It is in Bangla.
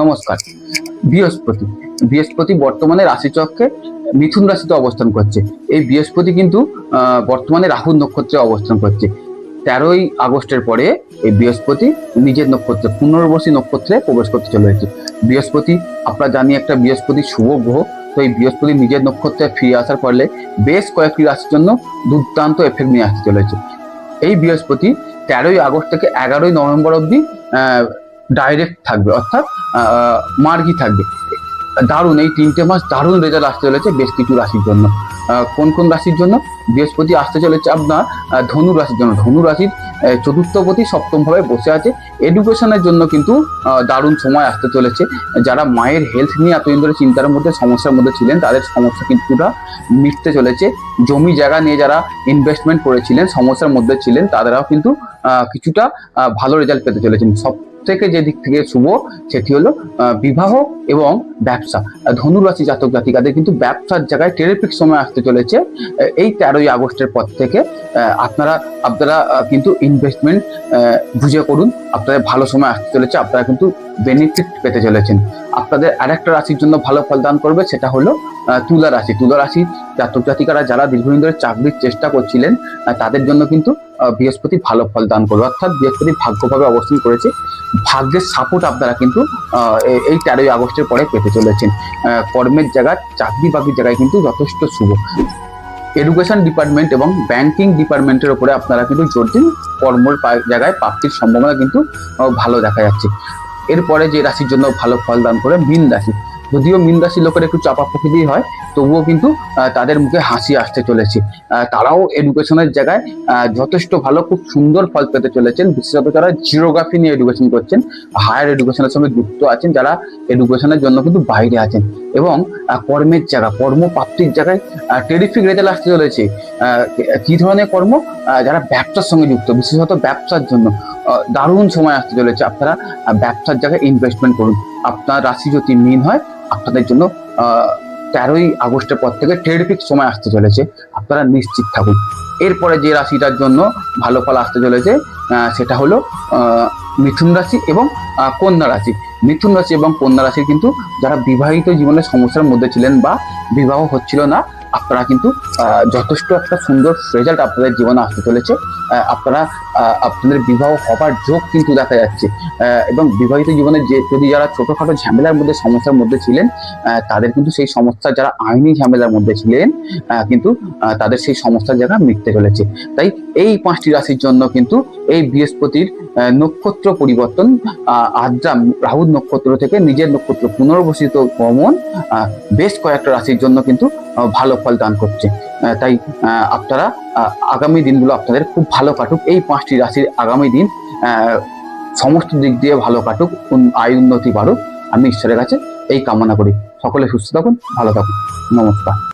নমস্কার। বৃহস্পতি বৃহস্পতি বর্তমানে রাশিচক্রে মিথুন রাশিতে অবস্থান করছে। এই বৃহস্পতি কিন্তু বর্তমানে রাহু নক্ষত্রে অবস্থান করছে। তেরোই আগস্টের পরে এই বৃহস্পতি নিজের নক্ষত্রে, পুনর্বসী নক্ষত্রে প্রবেশ করতে চলেছে বৃহস্পতি, আপনারা জানি একটা বৃহস্পতি শুভ গ্রহ, তো এই বৃহস্পতি নিজের নক্ষত্রে ফিরে আসার ফলে বেশ কয়েকটি রাশির জন্য দুর্দান্ত এফেক্ট নিয়ে আসতে চলেছে। এই বৃহস্পতি তেরোই আগস্ট থেকে এগারোই নভেম্বর অবধি ডাইরেক্ট থাকবে, অর্থাৎ মার্গি থাকবে। দারুণ, এই তিনটে মাস দারুণ রেজাল্ট আসতে চলেছে বেশ কিছু রাশির জন্য। কোন কোন রাশির জন্য? বৃহস্পতি আসতে চলেছে আপনার ধনু রাশির জন্য। ধনু রাশির চতুর্থপতি সপ্তমভাবে বসে আছে। এডুকেশনের জন্য কিন্তু দারুণ সময় আসতে চলেছে। যারা মায়ের হেলথ নিয়ে এতদিন ধরে চিন্তার মধ্যে, সমস্যার মধ্যে ছিলেন, তাদের সমস্যা কিছুটা মিটতে চলেছে। জমি জায়গা নিয়ে যারা ইনভেস্টমেন্ট করেছিলেন, সমস্যার মধ্যে ছিলেন, তাদেরাও কিন্তু কিছুটা ভালো রেজাল্ট পেতে চলেছেন সব থেকে যে দিক থেকে শুভ সেটি হলো বিবাহ এবং ব্যবসা। আহ, ধনু রাশি জাতক জাতিকাদের কিন্তু ব্যবসার জায়গায় টেরিফিক সময় আসতে চলেছে। এই তেরোই আগস্টের পর থেকে আপনারা আপনারা কিন্তু ইনভেস্টমেন্ট বুঝে করুন আপনাদের ভালো সময় আসতে চলেছে আপনারা কিন্তু বেনিফিট পেতে চলেছেন। আপনাদের আরেকটা রাশির জন্য ভালো ফল দান করবে সেটা হলো তুলা রাশি। তুলা রাশি জাতক জাতিকারা যারা দীর্ঘদিন ধরে চাকরির চেষ্টা করছিলেন তাদের জন্য কিন্তু বৃহস্পতি ভালো ফল দান করবে। অর্থাৎ বৃহস্পতি ভাগ্যভাবে অবস্থান করেছে। ভাগ্যের সাপোর্ট আপনারা কিন্তু এই তেরোই আগস্টের পরে পেতে চলেছেন। কর্মের জায়গায় চাকরি বাকরির জায়গায় কিন্তু যথেষ্ট শুভ। এডুকেশন ডিপার্টমেন্ট এবং ব্যাংকিং ডিপার্টমেন্টের উপরে আপনারা কিন্তু জোর দিন কর্মর জায়গায় প্রাপ্তির সম্ভাবনা কিন্তু ভালো দেখা যাচ্ছে। এরপরে যে রাশির জন্য ভালো ফল দান করে মীন রাশি। যদিও মীন রাশির লোকের একটু চাপা প্রকৃতি হয়, তবুও কিন্তু তাদের মুখে হাসি আসতে চলেছে। তারাও এডুকেশনের জায়গায় যথেষ্ট ভালো, খুব সুন্দর ফল পেতে চলেছেন। বিশেষত যারা জিওগ্রাফি নিয়ে এডুকেশন করছেন হায়ার এডুকেশনের সঙ্গে যুক্ত আছেন, যারা এডুকেশনের জন্য কিন্তু বাইরে আছেন। এবং কর্মের জায়গা কর্ম প্রাপ্তির জায়গায় টেরিফিক রেজাল্ট আসতে চলেছে। কি ধরনের কর্ম? যারা ব্যবসার সঙ্গে যুক্ত, বিশেষত ব্যবসার জন্য। দারুণ সময় আসতে চলেছে। আপনারা ব্যবসার জায়গায় ইনভেস্টমেন্ট করুন। আপনার রাশি যদি মিন হয়। আপনাদের জন্য তেরোই আগস্টের পর থেকে টেরিফিক সময় আসতে চলেছে। আপনারা নিশ্চিত থাকুন। এরপরে যে রাশিটার জন্য ভালো ফল আসতে চলেছে সেটা হলো মিথুন রাশি এবং কন্যা রাশি। মিথুন রাশি এবং কন্যা রাশি কিন্তু যারা বিবাহিত জীবনের সমস্যার মধ্যে ছিলেন বা বিবাহ হচ্ছিল না, আপনারা কিন্তু যথেষ্ট একটা সুন্দর রেজাল্ট আপনাদের জীবনে আসতে চলেছে। আপনারা আপনাদের বিবাহ হবার যোগ কিন্তু দেখা যাচ্ছে। এবং বিবাহিত জীবনে যে, যদি যারা ছোটখাটো ঝামেলার মধ্যে, সমস্যার মধ্যে ছিলেন তাদের কিন্তু সেই সমস্যা যারা আইনি ঝামেলার মধ্যে ছিলেন কিন্তু তাদের সেই সমস্যার জায়গা মিটতে চলেছে। তাই এই পাঁচটি রাশির জন্য কিন্তু এই বৃহস্পতির নক্ষত্র পরিবর্তন আহ, আদ্রা রাহুল নক্ষত্র থেকে নিজের নক্ষত্র পুনর্বসিত গমন বেশ কয়েকটা রাশির জন্য কিন্তু ভালো ফল দান করছে। তাই আপনারা আগামী দিনগুলো আপনাদের খুব ভালো কাটুক। এই পাঁচটি রাশির আগামী দিন সমস্ত দিক দিয়ে ভালো কাটুক আয় উন্নতি বাড়ুক। আমি ঈশ্বরের কাছে এই কামনা করি। সকলে সুস্থ থাকুন ভালো থাকুন। নমস্কার।